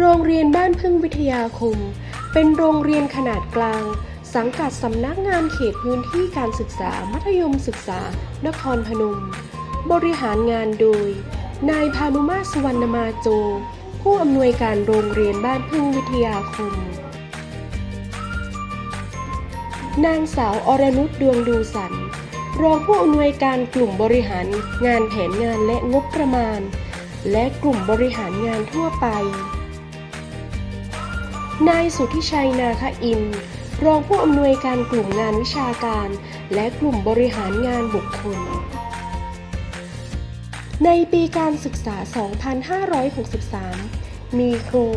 โรงเรียนบ้านพึ่งวิทยาคม เป็นโรงเรียนขนาดกลาง สังกัดสำนักงานเขตพื้นที่การศึกษามัธยมศึกษา นครพนม บริหารงานโดย นายพานุมาสุวรรณมาโจ ผู้อำนวยการโรงเรียนบ้านพึ่งวิทยาคม นางสาวอรนุชดวงดูสันรองผู้อำนวยการกลุ่มบริหารงานแผนงานและงบประมาณ และกลุ่มบริหารงานทั่วไป นายสุทธิชัยนาคอินทร์รองผู้อำนวยการกลุ่มงานวิชาการ และกลุ่มบริหารงานบุคคล ในปีการศึกษา 2563 มีครู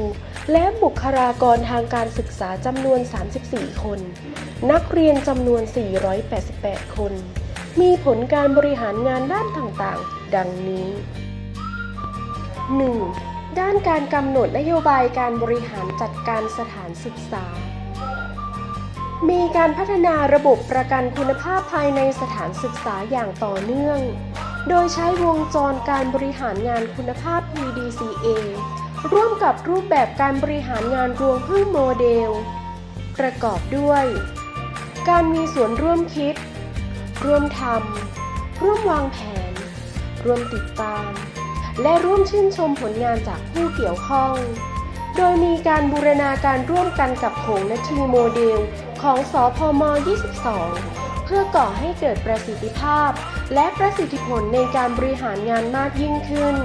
และบุคลากรทางการศึกษาจำนวน 34 คน นักเรียนจำนวน 488 คน มีผลการบริหารงานด้านต่างๆ ดังนี้ 1. ด้านการกำหนดนโยบายการบริหารจัดการสถานศึกษา มีการพัฒนาระบบประกันคุณภาพภายในสถานศึกษาอย่างต่อเนื่อง โดยใช้วงจรการบริหารงานคุณภาพ PDCA ร่วมกับรูปแบบการบริหารงานรวงพึ่งโมเดล ประกอบด้วย การมีส่วนร่วมคิด ร่วมทำร่วมวางแผน ร่วมติดตาม และร่วมชื่นชมผลงานจากผู้เกี่ยวข้อง โดยมีการบูรณาการร่วมกันกับโขงนาทีโมเดล ของสอพม 22 เพื่อก่อให้เกิดประสิทธิภาพ และประสิทธิผลในการบริหารงานมากยิ่งขึ้น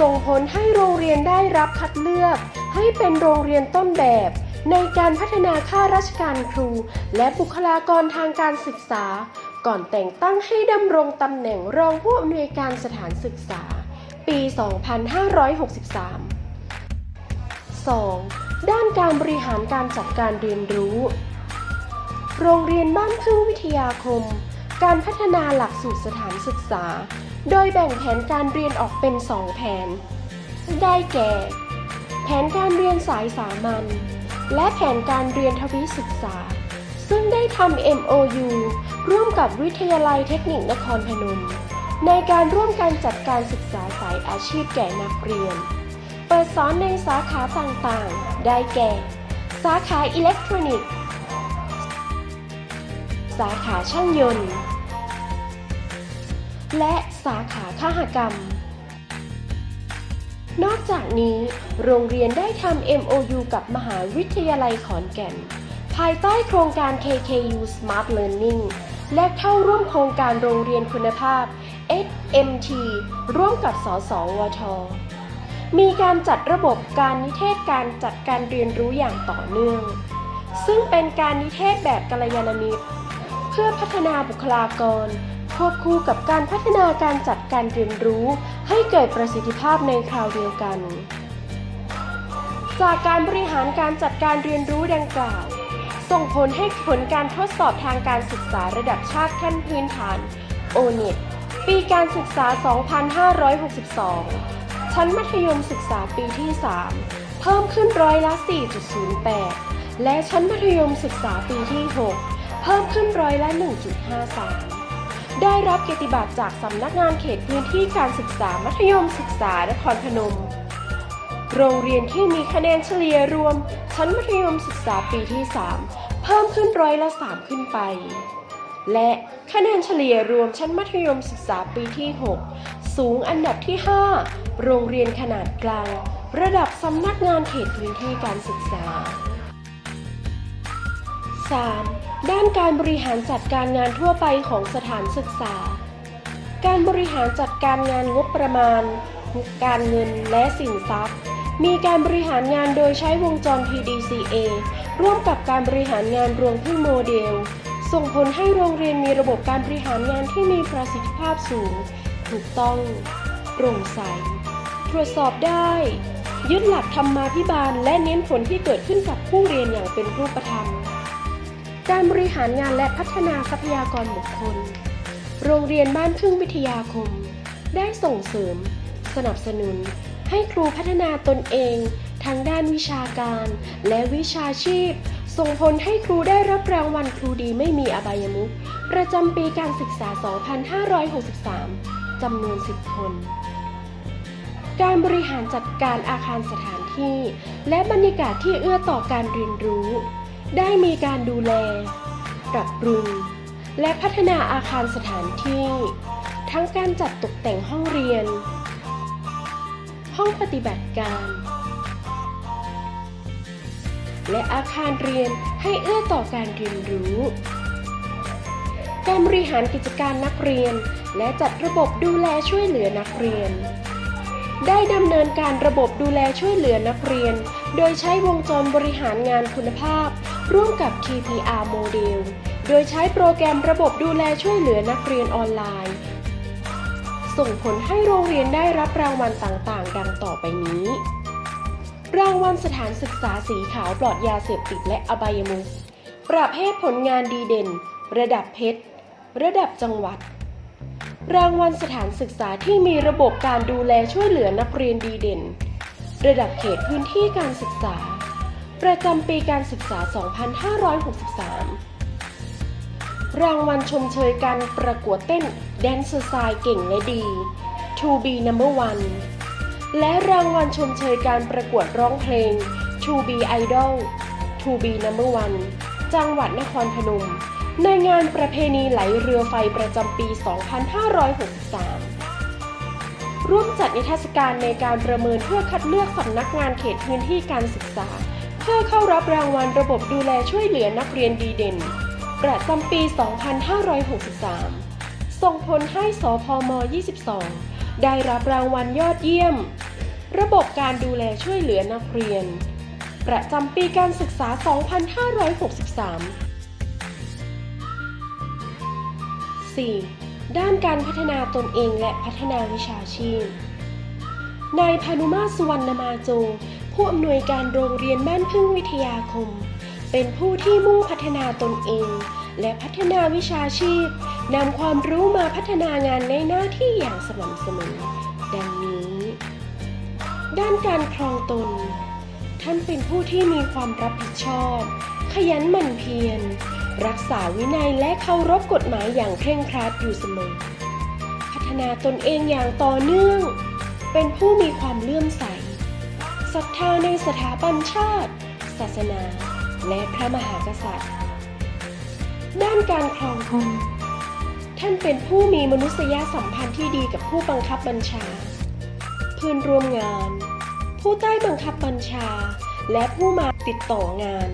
ส่งผลให้โรงเรียนได้รับคัดเลือก ให้เป็นโรงเรียนต้นแบบในการพัฒนาข้าราชการครู และบุคลากรทางการศึกษา ก่อนแต่งตั้งให้ดำรงตำแหน่งรองผู้อำนวยการสถานศึกษา ปี 2563 2. ด้านการบริหารการจัดการเรียนรู้ โรงเรียนบ้านพึ่งวิทยาคม การพัฒนาหลักสูตรสถานศึกษา โดยแบ่งแผนการเรียนออกเป็น 2 แผน ได้แก่ แผนการเรียนสายสามัญ และแผนการเรียนทวิศึกษา ซึ่งได้ทำ MOU ร่วมกับวิทยาลัยเทคนิคนครพนม ในการร่วมการจัดการศึกษาสายอาชีพแก่นักเรียน เปิดสอนในสาขาต่างๆ ได้แก่ สาขาอิเล็กทรอนิกส์ สาขาช่างยนต์ และสาขาคหกรรม นอกจากนี้ โรงเรียนได้ทำ MOU กับมหาวิทยาลัยขอนแก่น ภายใต้โครงการ KKU Smart Learning และเข้าร่วมโครงการโรงเรียนคุณภาพ SMT ร่วมกับ สสวท มีการจัดระบบการนิเทศการจัดการเรียนรู้อย่างต่อเนื่อง ซึ่งเป็นการนิเทศแบบกัลยาณมิตร เพื่อพัฒนาบุคลากร ควบคู่กับการพัฒนาการจัดการเรียนรู้ ให้เกิดประสิทธิภาพในคราวเดียวกัน จากการบริหารการจัดการเรียนรู้ดังกล่าว ส่งผลให้ผลการทดสอบทางการศึกษาระดับชาติขั้นพื้นฐาน o n e t ปีการศึกษา 2562 ชั้นมัธยมศึกษาปีที่ 3 เพิ่มขึ้นร้อยละ 4.08 และชั้นมัธยมศึกษาปีที่ 6 เพิ่มขึ้นร้อยละ 1.53 ได้รับเกียรติบัตรจากสำนักงานเขตพื้นที่การศึกษามัธยมศึกษานครพนม โรงเรียนที่มีคะแนนเฉลี่ยรวม ชั้นมัธยมศึกษาปีที่ 3 พิ่มขึ้นร้อยละ 3 ขึ้นไป และคะแนนเฉลี่ยรวมชั้นมัธยมศึกษาปีที่ 6 สูงอันดับที่ 5 โรงเรียนขนาดกลาง ระดับสำนักงานเขตพื้นที่การศึกษา 3. ด้านการบริหารจัดการงานทั่วไปของสถานศึกษา การบริหารจัดการงานงบประมาณ การเงินและสินทรัพย์ มีการบริหารงานโดยใช้วงจร PDCA ร่วมกับการบริหารงานรวงพึ่งโมเดล ส่งผลให้โรงเรียนมีระบบการบริหารงานที่มีประสิทธิภาพสูง ถูกต้องโปร่งใส ตรวจสอบได้ ยึดหลักธรรมาภิบาลและเน้นผลที่เกิดขึ้นกับผู้เรียนอย่างเป็นรูปธรรม การบริหารงานและพัฒนาทรัพยากรบุคคล โรงเรียนบ้านพึ่งวิทยาคม ได้ส่งเสริม สนับสนุน ให้ครูพัฒนาตนเอง ทางด้านวิชาการและวิชาชีพ ส่งผลให้ครูได้รับรางวัลครูดีไม่มีอบายมุขประจำปีการศึกษา 2563 จำนวน 10 คน การบริหารจัดการอาคารสถานที่ และบรรยากาศที่เอื้อต่อการเรียนรู้ ได้มีการดูแล ปรับปรุง และพัฒนาอาคารสถานที่ ทั้งการจัดตกแต่งห้องเรียน ห้องปฏิบัติการ และอาคารเรียนให้เอื้อต่อการเรียนรู้ การบริหารกิจการนักเรียน และจัดระบบดูแลช่วยเหลือนักเรียน ได้ดำเนินการระบบดูแลช่วยเหลือนักเรียน โดยใช้วงจรบริหารงานคุณภาพ ร่วมกับ KPR โมเดลโดยใช้โปรแกรมระบบดูแลช่วยเหลือนักเรียนออนไลน์ ส่งผลให้โรงเรียนได้รับรางวัลต่างๆ ดังต่อไปนี้ รางวัลสถานศึกษาสีขาวปลอดยาเสพติดและอบายมุขประเภทผลงานดีเด่น ระดับเพชร ระดับจังหวัด รางวัลสถานศึกษาที่มีระบบการดูแลช่วยเหลือนักเรียนดีเด่น ระดับเขตพื้นที่การศึกษา ประจำปีการศึกษา 2563 รางวัลชมเชยการประกวดเต้นแดนซ์สไตล์เก่งและดี To be number one และรางวัลชมเชยการประกวดร้องเพลง To be idol To be number one จังหวัดนครพนม ในงานประเพณีไหลเรือไฟประจำปี 2563 ร่วมจัดนิทรรศการในการประเมินเพื่อคัดเลือกสำนักงานเขตพื้นที่การศึกษา เพื่อเข้ารับรางวัลระบบดูแลช่วยเหลือนักเรียนดีเด่น ประจำปี 2563 ส่งผลให้สพม 22 ได้รับรางวัลยอดเยี่ยม ระบบการดูแลช่วยเหลือนักเรียน ประจำปีการศึกษา 2563 4. ด้านการพัฒนาตนเองและพัฒนาวิชาชีพ นายพานุมาสุวรรณมาโจ ผู้อำนวยการโรงเรียนบ้านพึ่งวิทยาคม เป็นผู้ที่มุ่งพัฒนาตนเอง และพัฒนาวิชาชีพ นำความรู้มาพัฒนางานในหน้าที่อย่างสม่ำเสมอ ดังนี้ ด้านการครองตน ท่านเป็นผู้ที่มีความรับผิดชอบ ขยันหมั่นเพียร รักษาวินัยและเคารพกฎหมายอย่างเคร่งครัดอยู่เสมอ พัฒนาตนเองอย่างต่อเนื่อง เป็นผู้มีความเลื่อมใสศรัทธาในสถาบันชาติ ศาสนา และพระมหากษัตริย์ ด้านการครองคน ท่านเป็นผู้มีมนุษยสัมพันธ์ที่ดีกับผู้บังคับบัญชา เพื่อนร่วมงาน ผู้ใต้บังคับบัญชา และผู้มาติดต่องาน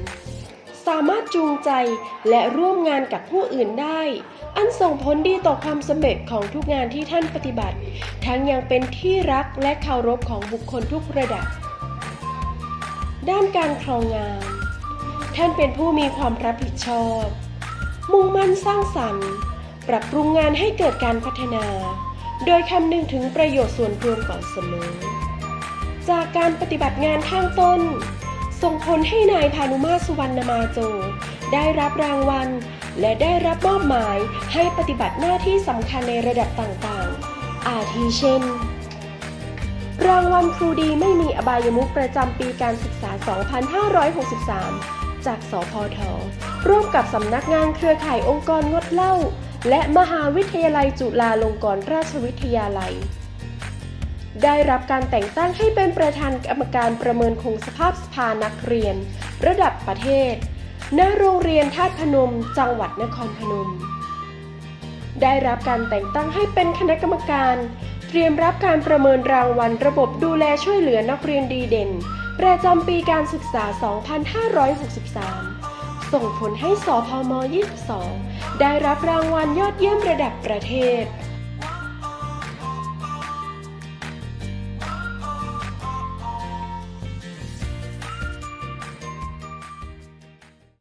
สามารถจูงใจและร่วมงานกับผู้อื่นได้ อันส่งผลดีต่อความสำเร็จของทุกงานที่ท่านปฏิบัติ ทั้งยังเป็นที่รักและเคารพของบุคคลทุกระดับ ด้านการครองงาน ท่านเป็นผู้มีความรับผิดชอบ มุ่งมั่นสร้างสรรค์ ปรับปรุงงานให้เกิดการพัฒนา โดยคำนึงถึงประโยชน์ส่วนรวมก่อนเสมอ จากการปฏิบัติงานข้างต้น ส่งผลให้นายพานุมาสุวรรณมาโจ ได้รับรางวัล และได้รับมอบหมายให้ปฏิบัติหน้าที่สำคัญในระดับต่างๆ อาทิเช่น รางวัลครูดีไม่มีอบายมุขประจำปีการศึกษา 2563 จากสพทร่วมกับสำนักงานเครือข่ายองค์กรงดเหล้า และมหาวิทยาลัยจุฬาลงกรณราชวิทยาลัย ได้รับการแต่งตั้งให้เป็นประธานกรรมการประเมินคงสภาพสภานักเรียน ระดับประเทศ ณ โรงเรียนธาตุพนม จังหวัดนครพนม ได้รับการแต่งตั้งให้เป็นคณะกรรมการ เตรียมรับการประเมินรางวัลระบบดูแลช่วยเหลือนักเรียนดีเด่น ประจำปีการศึกษา 2563 ส่งผลให้สพม 22 ได้รับรางวัลยอดเยี่ยมระดับประเทศ